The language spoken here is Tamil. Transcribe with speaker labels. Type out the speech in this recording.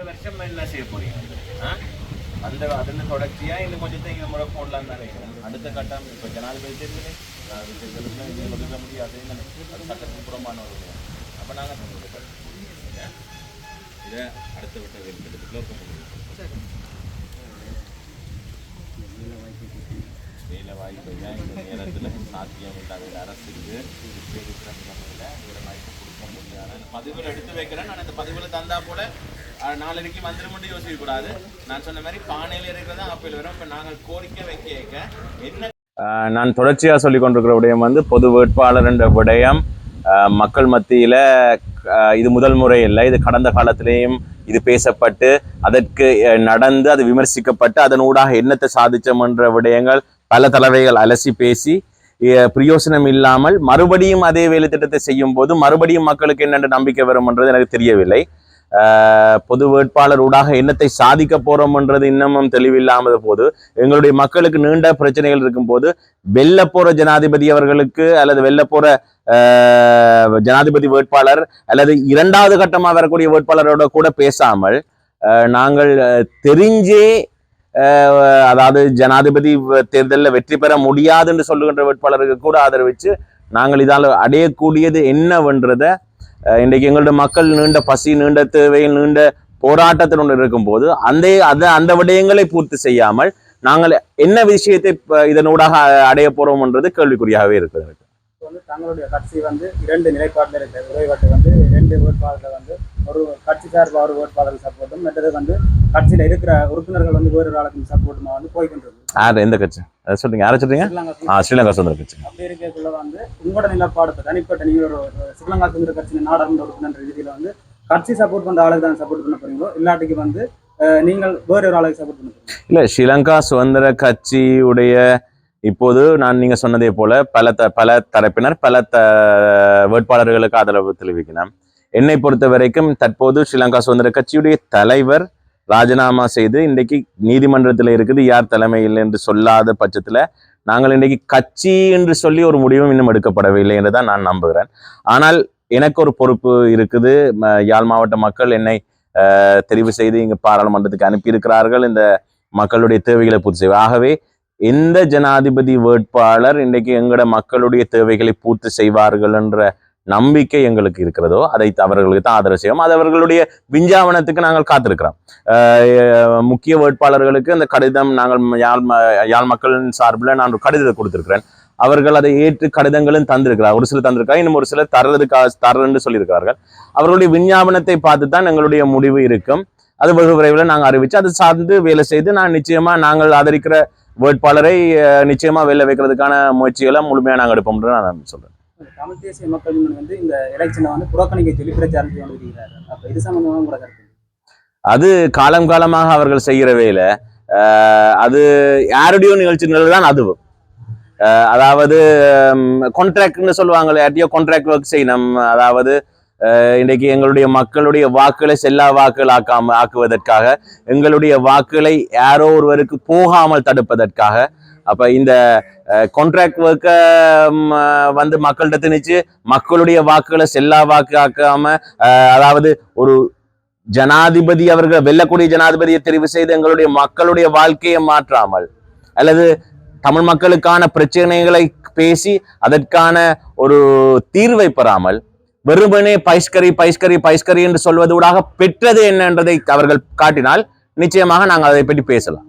Speaker 1: அடுத்த வருஷம் என்ன செய்ய போறீங்க அந்த அதில் தொடர்ச்சியா இன்னும் கொஞ்சத்தை இந்த முறை போடலாம் நினைக்கிறேன் அடுத்த கட்டம் இப்போ ஜனாதிபதி தேர்தலே ஜனாதிபதி தேர்தலுக்கு இது ஒதுக்க முடியாது. தானே அது சட்டத்துக்கு புறம்பான ஒரு அப்போ நாங்கள் இதை அடுத்த விட்ட வெறுக்கிறதுக்குள்ள வேலை வாய்ப்பு தான் இந்த நேரத்தில் சாத்தியம் இல்லாத அரசுக்கு இருக்கிற நிலைமையில் வேலை வாய்ப்பு கொடுக்க முடியாது. பதிவில் பதிவுகள் எடுத்து வைக்கிறேன். நான் இந்த பதிவுகளை தந்தா போல நாளைக்கு வந்துடும் யோசிக்க கூடாது. நான் சொன்ன மாதிரி பானையில் இருக்கிறது ஆப்பிள் வரும். இப்போ நாங்கள் கோரிக்கை வைக்க வைக்க என்ன நான் தொடர்ச்சியாக சொல்லி கொண்டிருக்கிற விடயம் வந்து பொது வேட்பாளர் என்ற விடயம். மக்கள் மத்தியில் இது முதல் முறை இல்லை. இது கடந்த காலத்திலேயும் இது பேசப்பட்டு அதற்கு நடந்து அது விமர்சிக்கப்பட்டு அதன் ஊடாக என்னத்தை சாதிச்சோம் என்ற விடயங்கள் பல தலைவைகள் அலசி பேசி பிரயோசனம் இல்லாமல் மறுபடியும் அதே வேலை திட்டத்தை செய்யும் போது மறுபடியும் மக்களுக்கு என்னென்ன நம்பிக்கை வரும் என்றது எனக்கு தெரியவில்லை. பொது வேட்பாளர் ஊடாக என்னத்தை சாதிக்க போறோம்ன்றது இன்னமும் தெளிவில்லாமல் போது எங்களுடைய மக்களுக்கு நீண்ட பிரச்சனைகள் இருக்கும் போது வெல்ல போற ஜனாதிபதி அவர்களுக்கு அல்லது வெல்ல போற ஜனாதிபதி வேட்பாளர் அல்லது இரண்டாவது கட்டமாக வரக்கூடிய வேட்பாளரோட கூட பேசாமல் நாங்கள் தெரிஞ்சே அதாவது ஜனாதிபதி தேர்தலில் வெற்றி பெற முடியாதுன்னு சொல்லுகின்ற வேட்பாளருக்கு கூட ஆதரவிச்சு நாங்கள் இதால் அடையக்கூடியது என்னவென்றதை இன்றைக்கு எங்களுடைய மக்கள் நீண்ட பசி நீண்ட தேவை நீண்ட போராட்டத்தில் இருக்கும்போது அந்த அந்த அந்த விடயங்களை பூர்த்தி செய்யாமல் நாங்கள் என்ன விஷயத்தை இதனூடாக அடைய போறோம்ன்றது கேள்விக்குறியாகவே இருக்குது
Speaker 2: வந்து தங்களுடைய கட்சி வந்து இரண்டு நிலைப்பாட்டில் இருக்கு உரைவாட்டு வந்து ரெண்டு வேட்பாளர்கள் வந்து ஒரு கட்சி சார்பாக ஒரு வேட்பாளருக்கு சப்போர்ட்டும் மற்றது வந்து கட்சியில் இருக்கிற உறுப்பினர்கள் வந்து வேறு ஆளுக்கும் சப்போர்ட்டுமா வந்து போய்கின்றது
Speaker 1: யார் எந்த கட்சி? அதை சொல்றீங்க யாரை சொல்றீங்க? ஆ ஸ்ரீலங்கா சுதந்திர கட்சி
Speaker 2: அப்படி இருக்கக்குள்ள வந்து உங்களோட நிலப்பாடு தனிப்பட்ட நீங்க ஒரு ஸ்ரீலங்கா சுதந்திர கட்சியின் நாடாளுமன்ற உறுப்பினர் ரீதியில வந்து கட்சி சப்போர்ட் பண்ற ஆளுக்கு தான் சப்போர்ட் பண்ண போறீங்களோ? இல்லாட்டிக்கு வந்து நீங்கள் வேறு ஒரு ஆளுக்கு சப்போர்ட் பண்ண
Speaker 1: இல்ல ஸ்ரீலங்கா சுதந்திர கட்சியுடைய இப்போது நான் நீங்க சொன்னதே போல பல த பல தரப்பினர் பல த வேட்பாளர்களுக்கு ஆதரவு தெரிவிக்கணும் என்னை பொறுத்த வரைக்கும் தற்போது ஸ்ரீலங்கா சுதந்திர கட்சியுடைய தலைவர் ராஜினாமா செய்து இன்றைக்கு நீதிமன்றத்தில் இருக்குது. யார் தலைமையில் என்று சொல்லாத பட்சத்தில் நாங்கள் இன்றைக்கு கட்சி என்று சொல்லி ஒரு முடிவும் இன்னும் எடுக்கப்படவில்லை என்று தான் நான் நம்புகிறேன். ஆனால் எனக்கு ஒரு பொறுப்பு இருக்குது. யாழ் மாவட்ட மக்கள் என்னை தெரிவு செய்து இங்கு பாராளுமன்றத்துக்கு அனுப்பியிருக்கிறார்கள். இந்த மக்களுடைய தேவைகளை பூர்த்தி செய்வேன் ஆகவே எந்த ஜனாதிபதி வேட்பாளர் இன்றைக்கு எங்களோட மக்களுடைய தேவைகளை பூர்த்தி செய்வார்கள் என்ற நம்பிக்கை எங்களுக்கு இருக்கிறதோ அதை அவர்களுக்கு தான் ஆதரவு செய்வோம். அது அவர்களுடைய விஞ்ஞாபனத்துக்கு நாங்கள் காத்திருக்கிறோம். முக்கிய வேட்பாளர்களுக்கு அந்த கடிதம் நாங்கள் யாழ் ம- யாழ் மக்களின் சார்பில் நான் ஒரு கடிதத்தை கொடுத்திருக்கிறேன். அவர்கள் அதை ஏற்று கடிதங்களும் தந்திருக்கிறார். ஒரு சிலர் தந்திருக்காங்க இன்னும் ஒரு சிலர் தர்றதுக்கு தர்றன்னு சொல்லியிருக்கிறார்கள். அவர்களுடைய விஞ்ஞாபனத்தை பார்த்து தான் எங்களுடைய முடிவு இருக்கும். அது வெகு விரைவில் நாங்கள் அறிவிச்சு அது சார்ந்து வேலை செய்து நான் நிச்சயமா நாங்கள் ஆதரிக்கிற வேட்பாளரை நிச்சயமாக நிச்சயமா வேலை வைக்கிறதுக்கான முயற்சிகளை முழுமையாக நாங்கள் எடுப்போம்னு நான் சொல்றேன்.
Speaker 2: தமிழ் தேசிய மக்கள் முன்னணி வந்து இந்த எலெக்ஷனை வந்து புறக்கணிக்க சொல்லி பிரச்சாரம் செய்ய அப்ப இது சம்பந்தமான கூட கருத்து?
Speaker 1: அது காலம் காலமாக அவர்கள் செய்கிற வேலை. அது யாருடைய நிகழ்ச்சிகள் தான் அதுவும். அதாவது கான்ட்ராக்ட்னு சொல்லுவாங்களே யார்ட்டையோ கான்ட்ராக்ட் ஒர்க் செய்யணும். அதாவது இன்றைக்கு எங்களுடைய மக்களுடைய வாக்குகளை செல்லா வாக்குகள் ஆக்காம ஆக்குவதற்காக எங்களுடைய வாக்குகளை யாரோ ஒருவருக்கு போகாமல் தடுப்பதற்காக அப்ப இந்த கான்ட்ராக்ட் ஒர்க்கை வந்து மக்கள்கிட்ட திணிச்சு மக்களுடைய வாக்குகளை செல்லா வாக்கு ஆக்காம அதாவது ஒரு ஜனாதிபதி அவர்கள் வெல்லக்கூடிய ஜனாதிபதியை தெரிவு செய்து எங்களுடைய மக்களுடைய வாழ்க்கையை மாற்றாமல் அல்லது தமிழ் மக்களுக்கான பிரச்சனைகளை பேசி அதற்கான ஒரு தீர்வை பெறாமல் வெறுமனே பைஸ்கரி பைஸ்கரி பைஸ்கரி என்று சொல்வதூடாக பெற்றது என்னன்றதை அவர்கள் காட்டினால் நிச்சயமாக நாங்கள் அதை பற்றி பேசலாம்.